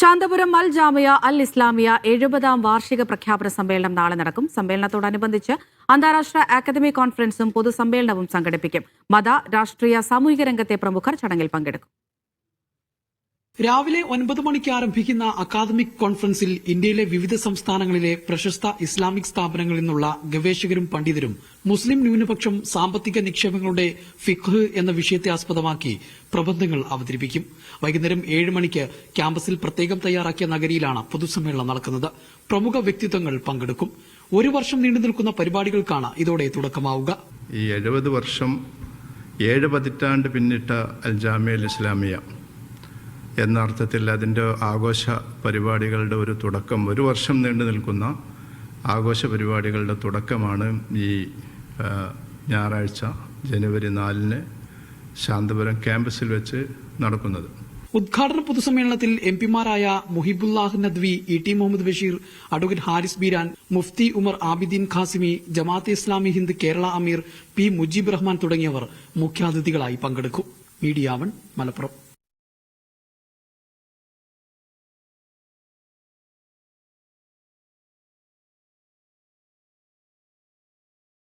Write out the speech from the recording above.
ശാന്തപുരം അൽ ജാമിയ അൽ ഇസ്ലാമിയ എഴുപതാം വാർഷിക പ്രഖ്യാപന സമ്മേളനം നാളെ നടക്കും. സമ്മേളനത്തോടനുബന്ധിച്ച് അന്താരാഷ്ട്ര അക്കാദമി കോൺഫറൻസും പൊതുസമ്മേളനവും സംഘടിപ്പിക്കും. മത രാഷ്ട്രീയ സാമൂഹിക രംഗത്തെ പ്രമുഖർ ചടങ്ങിൽ പങ്കെടുക്കും. രാവിലെ ഒൻപത് മണിക്ക് ആരംഭിക്കുന്ന അക്കാദമിക് കോൺഫറൻസിൽ ഇന്ത്യയിലെ വിവിധ സംസ്ഥാനങ്ങളിലെ പ്രശസ്ത ഇസ്ലാമിക് സ്ഥാപനങ്ങളിൽ നിന്നുള്ള ഗവേഷകരും പണ്ഡിതരും മുസ്ലിം ന്യൂനപക്ഷം സാമ്പത്തിക നിക്ഷേപങ്ങളുടെ ഫിഖ് എന്ന വിഷയത്തെ ആസ്പദമാക്കി പ്രബന്ധങ്ങൾ അവതരിപ്പിക്കും. വൈകുന്നേരം ഏഴ് മണിക്ക് ക്യാമ്പസിൽ പ്രത്യേകം തയ്യാറാക്കിയ നഗരിയിലാണ് പൊതുസമ്മേളനം നടക്കുന്നത്. പ്രമുഖ വ്യക്തിത്വങ്ങൾ പങ്കെടുക്കും. ഒരു വർഷം നീണ്ടു നിൽക്കുന്ന പരിപാടികൾക്കാണ് ഇതോടെ തുടക്കമാവുക. ഈ എഴുപത് വർഷം ഏഴ് പതിറ്റാണ്ട് പിന്നിട്ട അൽ ജാമിയ ഇസ്ലാമിയ എന്ന അർത്ഥത്തിൽ അതിന്റെ ആഘോഷ പരിപാടികളുടെ ഒരു തുടക്കം ഒരു വർഷം നീണ്ടു നിൽക്കുന്ന ആഘോഷ പരിപാടികളുടെ തുടക്കമാണ് ഈ ഞായറാഴ്ച ജനുവരി നാലിന് ശാന്തപുരം ക്യാമ്പസിൽ വെച്ച് നടക്കുന്നത്. ഉദ്ഘാടന പൊതുസമ്മേളനത്തിൽ M പിമാരായ Muhibullah Nadvi E T Muhammad Basheer advocate Haris Beeran Mufti Umar Abideen Qasimi Jamaat-e Islami Hind Kerala അമീർ പി മുജീബ് റഹ്മാൻ തുടങ്ങിയവർ മുഖ്യാതിഥികളായി പങ്കെടുക്കും. മീഡിയാവൺ മലപ്പുറം.